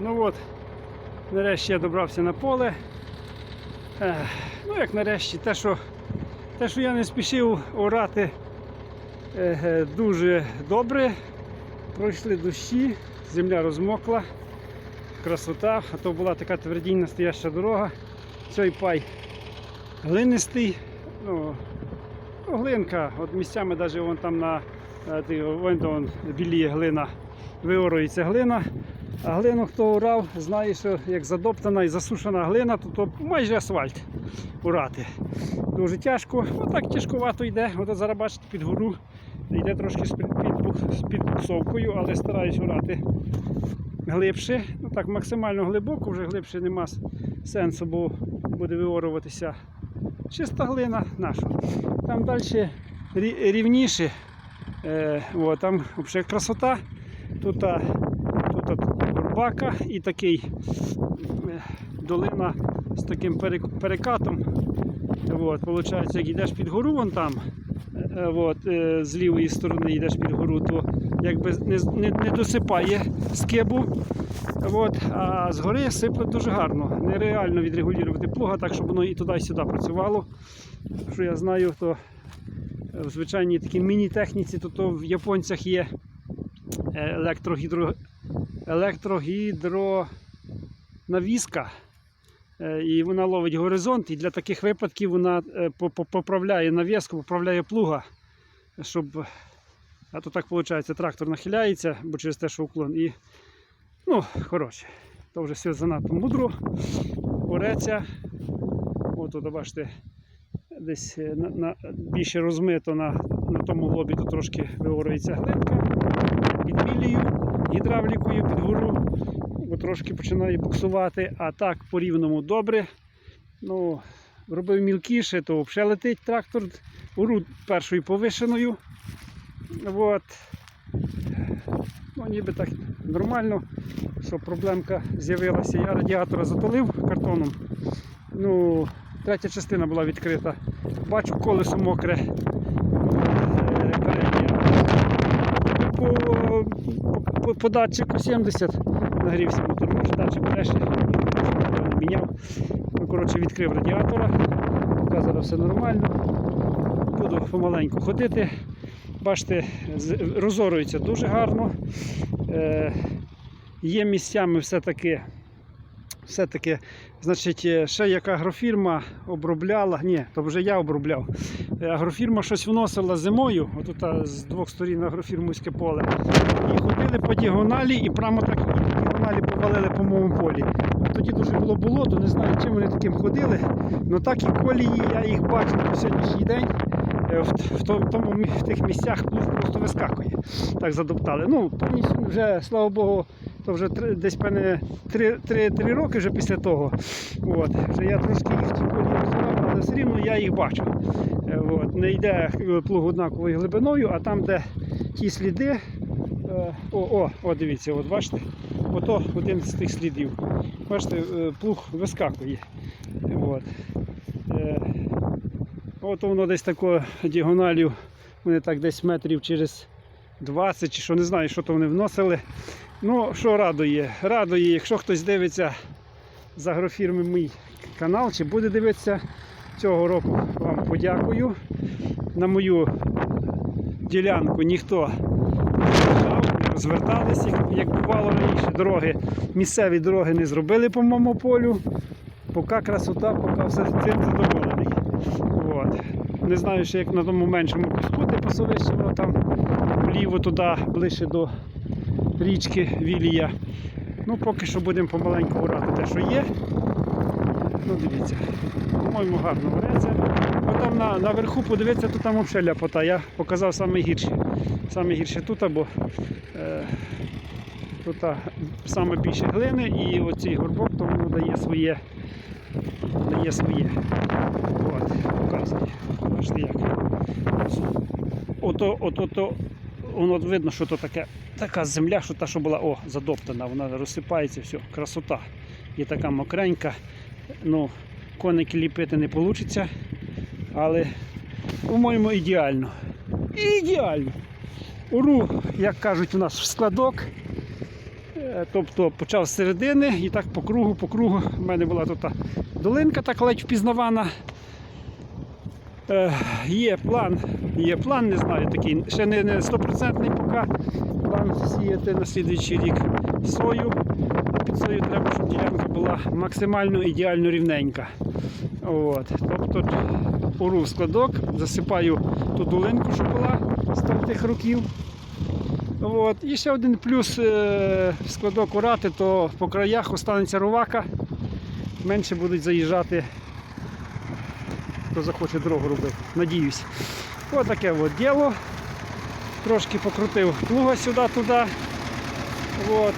Ну от, нарешті я добрався на поле. Ну як нарешті, те, що, те, що я не спішив орати дуже добре. Пройшли дощі, земля розмокла, красота, а то була така твердінь настояща дорога. Цей пай глинистий. Ну, ну, глинка, от місцями навіть вон там на е, вон там біліє глина, виорується глина. Глину, хто урав, знає, що як задоптана і засушена глина, то, то майже асфальт урати. Дуже тяжко, отак тяжкувато йде. От зараз бачите під гору йде трошки з під, підбух- підбуксовкою, але стараюсь урати глибше. Ну так, максимально глибоко, вже глибше нема сенсу, бо буде виоруватися чиста глина наша. Там далі рівніше. Е, о, там взагалі красота. Тут а, горбака і такий е, долина з таким перекатом. От, Получається, як йдеш під гору, вон там, е, от, е, з лівої сторони йдеш під гору, то якби не, не, не досипає скибу. От, а гори сипле дуже гарно. Нереально відрегулювати плуга, так щоб воно і туди, і сюди працювало. Що я знаю, то в звичайній такій міні-техніці, то, то в японцях є електрогідро... електрогідронавіска. Е, І вона ловить горизонт, і для таких випадків вона е, по- по- поправляє навіску, поправляє плуга, щоб. А то так виходить, трактор нахиляється, бо через те, що уклон. І, ну, коротше, то вже все занадто мудро. Ореться. От тут, бачите, десь е, на, на, більше розмито на, на тому лобі, то трошки виорується глинка під мілію, гідравлікою під гору, бо трошки починає буксувати, а так по рівному добре. Ну, робив мілкіше, то взагалі летить трактор, гору першою повишеною. От. Ну, ніби так нормально, що проблемка з'явилася. Я радіатора затулив картоном. Ну, третя частина була відкрита. Бачу колесо мокре. Е, переднє. По, по, по датчику 70 нагрівся мотор, може датчик бреше, міняв. Ну, коротше, відкрив радіатора. Поки все нормально. Буду помаленьку ходити. Бачите, розорюється дуже гарно. Е, є місцями все-таки, все-таки, значить, е, ще як агрофірма обробляла, ні, то вже я обробляв. Е, Агрофірма щось вносила зимою, отут з двох сторін агрофірмуське поле. І ходили по діагоналі і прямо так по діагоналі повалили по моєму полі. Тоді дуже було болото, не знаю, чим вони таким ходили. Ну так і колії, я їх бачив по сьогоднішній день. Е, В, тому, в тих місцях плуг просто вискакує. Так задоптали. Ну, повністю вже, слава Богу, то вже три, десь певне 3 роки вже після того. От. Вже я трошки їх колії але все рівно я їх бачу. Е, От. Не йде е, плуг однаковою глибиною, а там, де ті сліди. е, О, о, о, дивіться, от бачите, ото один з тих слідів. Бачите, плуг вискакує. От. От воно десь такою діагоналю, вони так десь метрів через 20 чи що не знаю, що то вони вносили. Ну, що радує? Радує, якщо хтось дивиться з агрофірми мій канал, чи буде дивитися цього року, вам подякую. На мою ділянку ніхто не розверталися, як- бувало раніше. Дороги, місцеві дороги не зробили по моєму полю. Поки красота, поки все цим задоволений. От. Не знаю, ще як на тому меншому куску, де пасовище, там вліво туди, ближче до річки Вілія. Ну, поки що будемо помаленьку орати те, що є. Ну, дивіться, по-моєму, гарно вареться. От там на, наверху подивитися, то там взагалі ляпота. Я показав саме гірше. Саме гірше тут, бо е, тут саме більше глини і оцей горбок то дає своє. Дає своє. От, показує. Бачите як. Ото, ото, то, воно видно, що то таке, така земля, що та, що була о, задоптана, вона розсипається, все, красота. І така мокренька. Ну, коники ліпити не вийде, але, по-моєму, ідеально. Ідеально. Уру, як кажуть у нас, в складок. Е, Тобто почав з середини і так по кругу, по кругу. У мене була тут долинка так ледь впізнавана. Е, є план, є план, не знаю, такий, ще не, не 100% поки. План сіяти на слідуючий рік сою. Під сою треба, щоб ділянка була максимально ідеально рівненька. От. Тобто пору в складок, засипаю ту долинку, що була з тих років. От. І ще один плюс е, складок урати, то по краях останеться ровака, менше будуть заїжджати, хто захоче дорогу робити. Надіюсь. Таке от діло. Трошки покрутив плуга сюди-туди. От.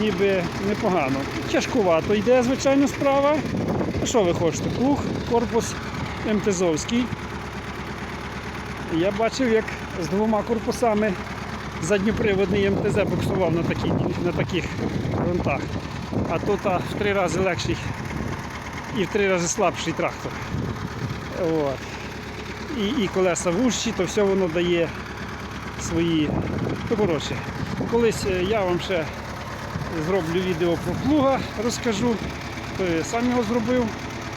Ніби непогано. Тяжкувато йде, звичайно, справа. Що ви хочете? Плуг, корпус МТЗовський. Я бачив, як з двома корпусами задньоприводний МТЗ буксував на, такі, на таких ґрунтах. А тут а, в три рази легший і в три рази слабший трактор. От. І, і колеса вужчі, то все воно дає свої. Ну, коротше, колись е, я вам ще зроблю відео про плуга, розкажу. То я сам його зробив.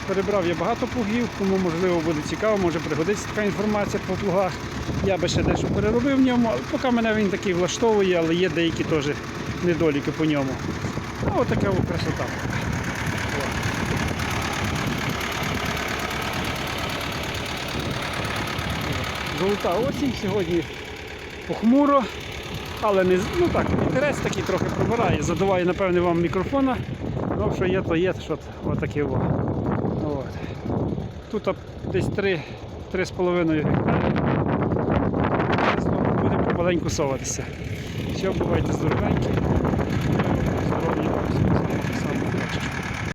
Перебрав я багато плугів, кому можливо буде цікаво, може пригодиться така інформація по плугах. Я би ще дещо переробив в ньому, поки мене він такий влаштовує, але є деякі теж недоліки по ньому. А от така от красота. Золота осінь сьогодні похмуро, але не ну так, інтерес такий трохи пробирає. Задуває, напевне, вам мікрофона. Ну, що є, то є, що отаке. От. Тут десь 3, 3,5 гектари. Знову Будемо помаленьку соватися. Все, бувайте здоровенькі.